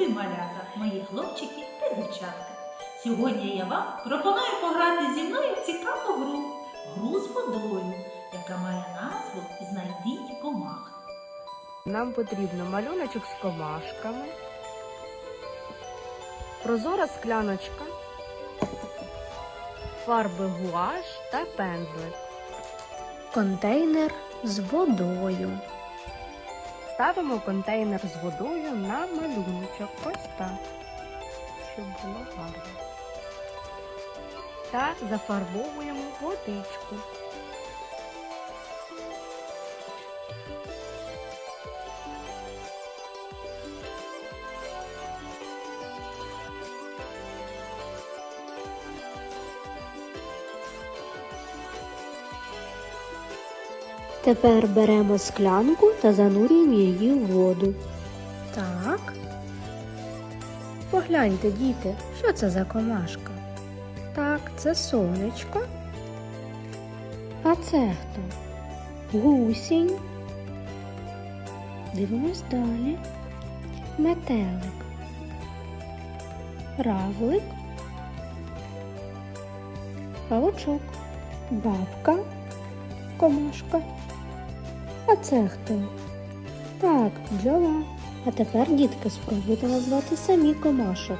любі малята, мої хлопчики та дівчатка. Сьогодні я вам пропоную пограти зі мною в цікаву гру гру з водою, яка має назву Знайдіть комах. Нам потрібно малюночок з комашками, прозора скляночка, фарби гуаш та пензлик, контейнер з водою. Ставимо контейнер з водою на малюночок. Ось так, щоб було гарно. Та зафарбовуємо водичку. Тепер беремо склянку та занурюємо її в воду. Так. Погляньте, діти, що це за комашка? Так, це сонечко. А це хто? Гусінь. Дивимось далі. Метелик. Равлик. Павучок. Бабка. Комашка. А це хто? Так, бджола. А тепер, дітки, спробуйте назвати самі комашок.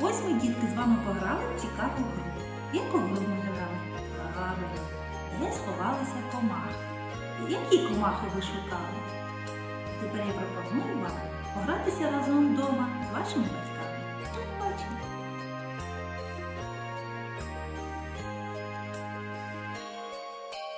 Ось ми, дітки, з вами пограли в цікаву гру. Яку гру ми грали? Правильно, де сховалися комахи. Які комахи ви шукали? Тепер я пропоную вам погратися разом вдома з вашими батьками.